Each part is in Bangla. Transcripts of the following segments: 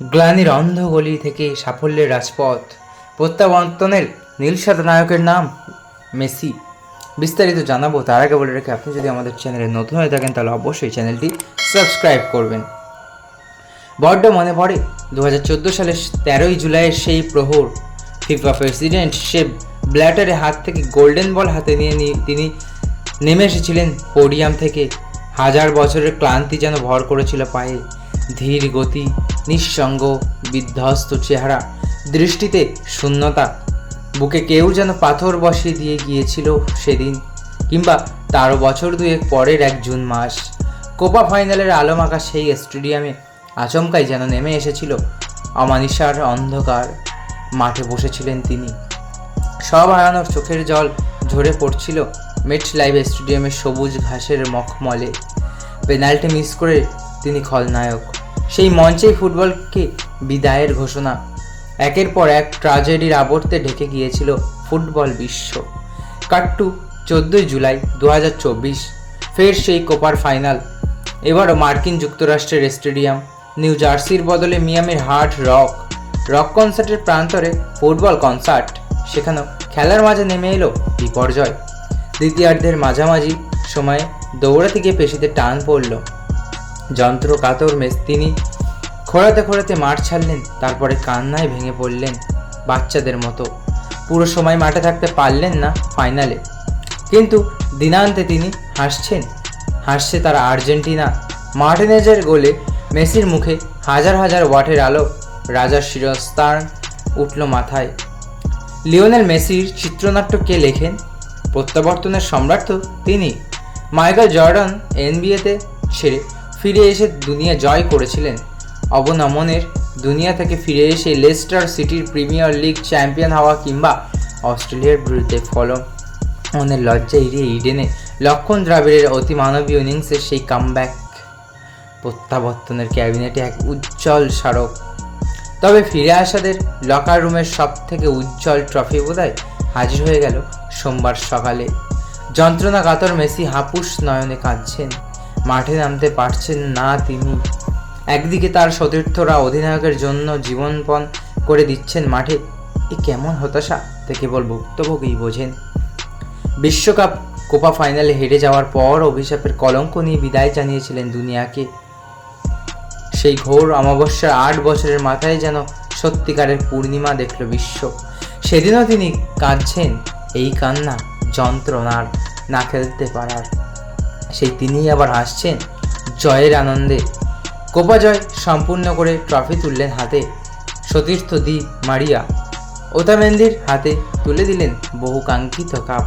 গ্লানির অন্ধ গলি থেকে সাফল্যের রাজপথ। প্রত্যাবর্তনের নীল সাদা নায়কের নাম মেসি। বিস্তারিত জানাব, তার আগে বলে রেখে আপনি যদি আমাদের চ্যানেলে নতুন হয়ে থাকেন, তাহলে অবশ্যই চ্যানেলটি সাবস্ক্রাইব করবেন। বড্ড মনে পড়ে দু হাজার চোদ্দ সালের তেরোই জুলাইয়ের সেই প্রহর। ফিফা প্রেসিডেন্ট সে ব্ল্যাটারের হাত থেকে গোল্ডেন বল হাতে নিয়ে তিনি নেমে এসেছিলেন পোডিয়াম থেকে। হাজার বছরের ক্লান্তি যেন ভর করেছিল পায়ে। ধীর গতি নিঃসঙ্গ, বিধ্বস্ত চেহারা, দৃষ্টিতে শূন্যতা। বুকে কেউ যেন পাথর বসিয়ে দিয়ে গিয়েছিল সেদিন, কিংবা তারও বছর দুয়েক পরের এক জুন মাস। কোপা ফাইনালের আলোমাকা সেই স্টেডিয়ামে আচমকাই যেন নেমে এসেছিল অমানিসার অন্ধকার। মাঠে বসেছিলেন তিনি। সব হারানোর চোখের জল ঝরে পড়ছিল মেট লাইভ স্টেডিয়ামের সবুজ ঘাসের মখমলে। পেনাল্টি মিস করে তিনি খলনায়ক। সেই মঞ্চেই ফুটবলকে বিদায়ের ঘোষণা। একের পর এক ট্রাজেডির আবর্তে ঢেকে গিয়েছিল ফুটবল বিশ্ব। কাট্টু, চোদ্দোই জুলাই দু হাজার চব্বিশ, ফের সেই কোপার ফাইনাল। এবারও মার্কিন যুক্তরাষ্ট্রের স্টেডিয়াম, নিউ জার্সির বদলে মিয়ামির হার্ট রক রক কনসার্টের প্রান্তরে ফুটবল কনসার্ট, সেখানেও খেলার মাঝে নেমে এলো বিপর্যয়। দ্বিতীয়ার্ধের মাঝামাঝি সময়ে দৌড়াতে গিয়ে পেশিতে টান পড়ল। যন্ত্র কাতর মেস তিনি খোঁড়াতে খোঁড়াতে মাঠ ছাড়লেন, তারপরে কান্নায় ভেঙে পড়লেন বাচ্চাদের মতো। পুরো সময় মাঠে থাকতে পারলেন না ফাইনালে। কিন্তু দিনান্তে তিনি হাসছেন। হাসছে তারা আর্জেন্টিনা। মার্টিনেজের গোলে মেসির মুখে হাজার হাজার ওয়াটের আলো রাজার শিরস্তান উঠল মাথায়। লিওনেল মেসির চিত্রনাট্য কে লেখেন, প্রত্যাবর্তনের সম্রাট তো তিনি। মাইকেল জর্ডান এনবিএতে ছেড়ে ফিরে এসে দুনিয়া জয় করেছিলেন। অবনমনের দুনিয়া থেকে ফিরে এসে লেস্টার সিটির প্রিমিয়ার লিগ চ্যাম্পিয়ন হওয়া কিংবা অস্ট্রেলিয়ার বিরুদ্ধে ফলন মনের লজ্জা এড়িয়ে ইডেনে লক্ষণ দ্রাবিড়ের অতি মানবীয় ইনিংসের সেই কামব্যাক প্রত্যাবর্তনের ক্যাবিনেটে এক উজ্জ্বল স্মারক। তবে ফিরে আসাদের লকার রুমের সব থেকে উজ্জ্বল ট্রফি বোধহয় হাজির হয়ে গেল সোমবার সকালে। যন্ত্রণা কাতর মেসি হাপুস নয়নে কাঁদছেন। মাঠে নামতে পারছেন না তিনি। একদিকে তার সতীর্থরা অধিনায়কের জন্য জীবনপণ করে দিচ্ছেন মাঠে। এ কেমন হতাশা? তা কেবল ভুক্তভোগী বোঝেন। বিশ্বকাপ, কোপা ফাইনালে হেরে যাওয়ার পর অভিশাপের কলঙ্ক নিয়ে বিদায় জানিয়েছিলেন দুনিয়াকে। সেই ঘোর অমাবস্যার আট বছরের মাথায় যেন সত্যিকারের পূর্ণিমা দেখল বিশ্ব। সেদিনও তিনি কাঁদছেন, এই কান্না যন্ত্রণার, না খেলতে পারার। সেই তিনিই আবার হাসছেন জয়ের আনন্দে। কোপা জয় সম্পূর্ণ করে ট্রফি তুললেন হাতে সতীর্থ দি মারিয়া। ওতামেন্দির হাতে তুলে দিলেন বহু কাঙ্ক্ষিত কাপ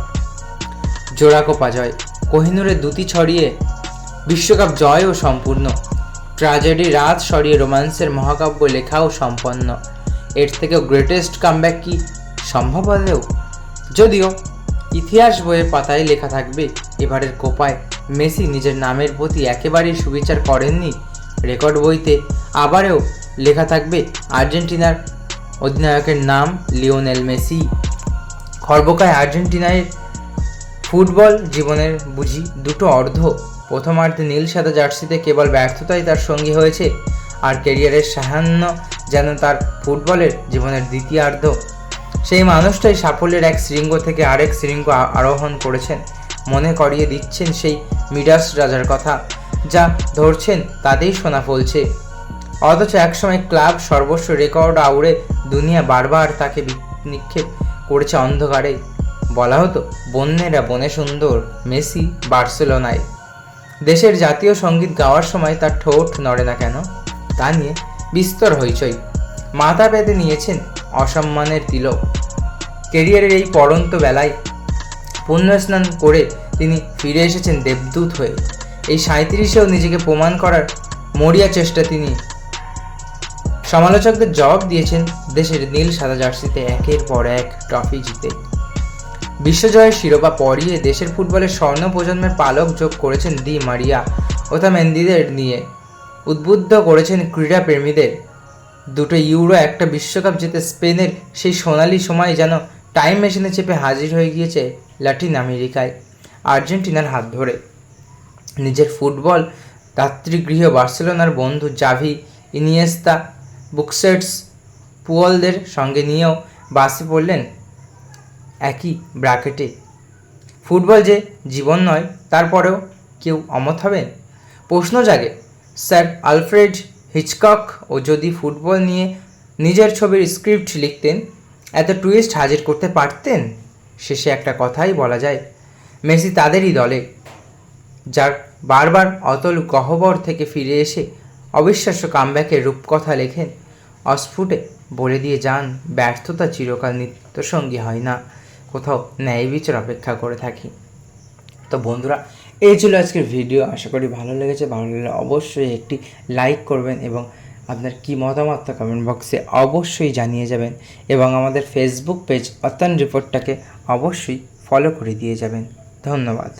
জোড়া কোপা জয় কোহিনুরের দুটি ছড়িয়ে বিশ্বকাপ জয়ও সম্পূর্ণ। ট্রাজেডি রাত সরিয়ে রোমান্সের মহাকাব্য লেখাও সম্পন্ন। এর থেকেও গ্রেটেস্ট কামব্যাক কি সম্ভব হলেও? যদিও ইতিহাস বইয়ের পাতায় লেখা থাকবে এবারের কোপায়। মেসি নিজের নামের প্রতি একেবারেই সুবিচার করেননি রেকর্ড বইতে। আবারও লেখা থাকবে আর্জেন্টিনার অধিনায়কের নাম লিওনেল মেসি। খর্বকায় আর্জেন্টিনায় ফুটবল জীবনের বুঝি দুটো অর্ধ। প্রথমার্ধে নীল সাদা জার্সিতে কেবল ব্যর্থতাই তার সঙ্গী হয়েছে আর ক্যারিয়ারের সাহান্য যেন তার ফুটবলের জীবনের দ্বিতীয়ার্ধ। সেই মানুষটাই সাফল্যের এক শৃঙ্গ থেকে আরেক শৃঙ্গ আরোহণ করেছেন। মনে করিয়ে দিচ্ছেন সেই মিডাস রাজার কথা, যা ধরছেন তাতেই শোনা ফলছে। অথচ একসময় ক্লাব সর্বস্ব রেকর্ড আউড়ে দুনিয়া বারবার তাকে নিক্ষেপ করেছে অন্ধকারে। বলা হতো, বন্যেরা বনে সুন্দর, মেসি বার্সেলোনায়। দেশের জাতীয় সংগীত গাওয়ার সময় তার ঠোঁট নড়ে না কেন? তা নিয়ে বিস্তর হইচই। মাথা পেতে নিয়েছেন অসম্মানের তিলক। কেরিয়ারের এই পড়ন্ত বেলায় পুণ্যস্নান করে তিনি ফিরে এসেছেন দেবদূত হয়ে। এই সাঁত্রিশেও নিজেকে প্রমাণ করার মরিয়া চেষ্টা তিনি সমালোচকদের জবাব দিয়েছেন, দেশের নীল সাদা জার্সিতে একের পর এক ট্রফি জিতে। বিশ্বজয়ের শিরোপা পরিয়ে দেশের ফুটবলের স্বর্ণ প্রজন্মের পালক যোগ করেছেন দি মারিয়া ওতা মেন্দিদের নিয়ে। উদ্বুদ্ধ করেছেন ক্রীড়াপ্রেমীদের। দুটো ইউরো, একটা বিশ্বকাপ জিতে স্পেনের সেই সোনালি সময় যেন টাইম মেশিনে চেপে হাজির হয়ে গিয়েছে ল্যাটিন আমেরিকায় আর্জেন্টিনার হাত ধরে। নিজের ফুটবল দাতৃগৃহ বার্সেলোনার বন্ধু জাভি ইনিয়েস্তা বুকসেটস পুয়লদের সঙ্গে নিয়েও বাসে পড়লেন একই ব্র্যাকেটে। ফুটবল যে জীবন নয় তারপরেও কেউ অমত হবেন? প্রশ্ন জাগে, স্যার আলফ্রেড হিচকক ও যদি ফুটবল নিয়ে নিজের ছবির স্ক্রিপ্ট লিখতেন, এত টুইস্ট হাজির করতে পারতেন? শেষে একটা কথাই বলা যায়, মেসি তাদেরই দলে। যার বারবার অতল গহ্বর থেকে ফিরে এসে অবিশ্বাস্য কামব্যাকের রূপকথা লেখেন, অস্ফুটে বলে দিয়ে যান, ব্যর্থতা চিরকাল নিত্যসঙ্গী হয় না, কোথাও ন্যায় বিচার অপেক্ষা করে থাকি। তো বন্ধুরা, এই ছিল আজকের ভিডিও আশা করি ভালো লেগেছে। ভালো লাগলে অবশ্যই একটি লাইক করবেন এবং আপনার কি মতামত তা কমেন্ট বক্সে অবশ্যই জানিয়ে যাবেন এবং আমাদের ফেসবুক পেজ অত্যান রিপোর্টটাকে অবশ্যই ফলো করে দিয়ে যাবেন। ধন্যবাদ।